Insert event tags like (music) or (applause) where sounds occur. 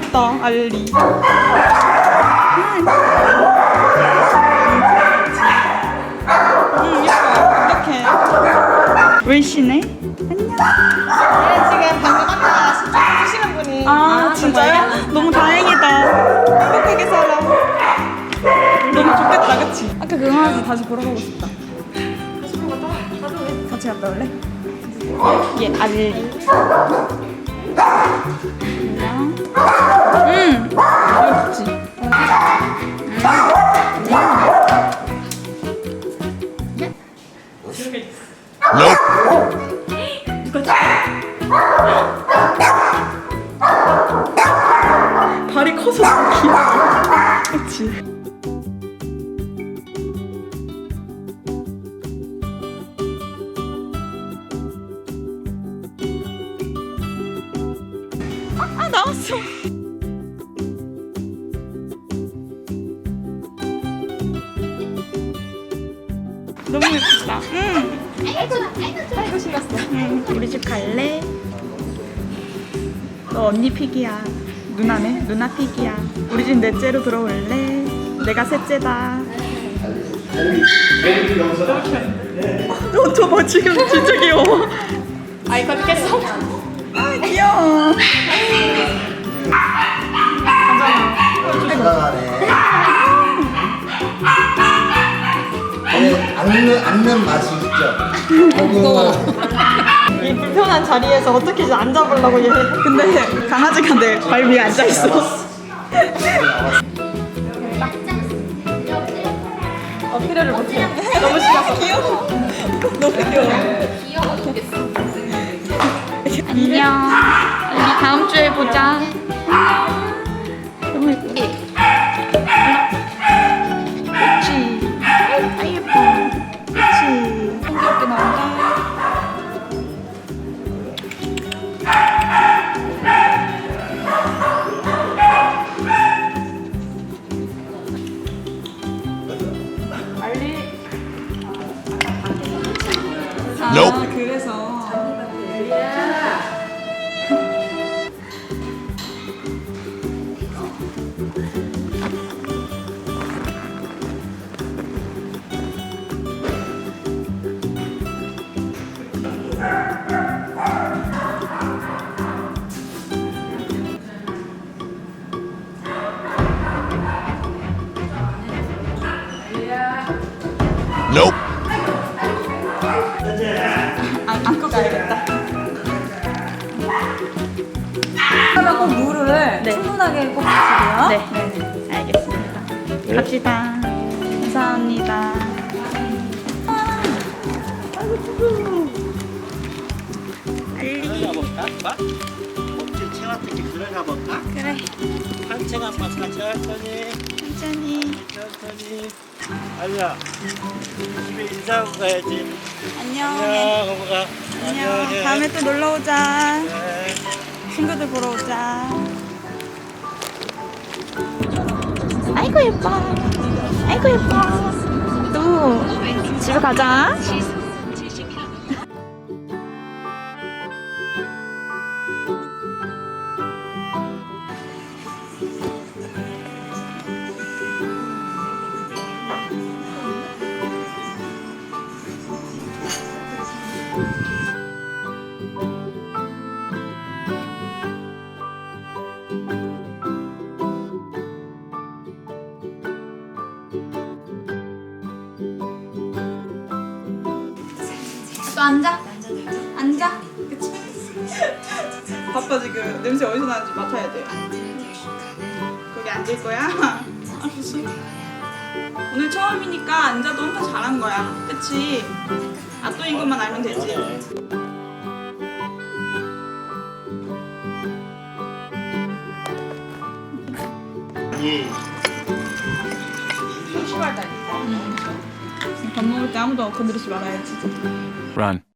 귀엽다 알리. 응 예뻐 이렇게. 웰시네? 안녕. 네 지금 방금 아까 신청 주시는 분이 아, 아 진짜요? 너무 다행이다. 행복하게 살아. 너무 좋겠다 그치? 아까 그 강아지 다시 보러 가고 싶다. 다시 보러 갔다 와 같이 갔다 올래? 얘 알리. 안녕. 음, 좋지. 발 나왔어. 너무 예쁘다. 응. 아이고 신났어. 응. 우리 집 갈래? 너 언니 픽이야. 누나네? 누나 픽이야. 우리 집 넷째로 들어올래? 내가 셋째다. 너 저봐 지금 진짜 귀여워. 아이폰 깼어? 아 귀여워. 건강하네. 네, 앉는, 앉는 맛이 있죠. 고구마. 이 불편한 자리에서 어떻게 이제 앉아보려고 얘. 근데 강아지가 내 발 위에 앉아 있어. 어필을 못해. 너무. 귀여워. 너무 귀여워. 다음 주에 보자. 너무 예뻐. 그치. 아 예뻐. 그치. 귀엽게 나온다. 아, 그래 Nope. 안, 안고 가야겠다. 그러면 꼭 물을 네. 충분하게 꼭 드시고요. 네, 알겠습니다. 갑시다. 감사합니다. 가볼까? 목줄 채워뜨기 들어가 볼까? 그래, 산책 한번 천천히 천천히. 천천히 아니야 집에 인사하고 가야지 안녕. 안녕 어머가 안녕. 다음에 또 놀러 오자. 네. 친구들 보러 오자. 아이고 예뻐. 아이고 예뻐. 또 집에 가자. 또 앉아. 앉아. 그치? 바빠 지금 냄새 어디서 나는지 맡아야 돼. 거기 앉을 거야? (laughs) 알았어. 오늘 처음이니까 앉아도 엄청 잘한 거야. 그치? 아또 이것만 알면 되지. 이 밥 먹을 때 아무도 건드리지 말아야지. Run.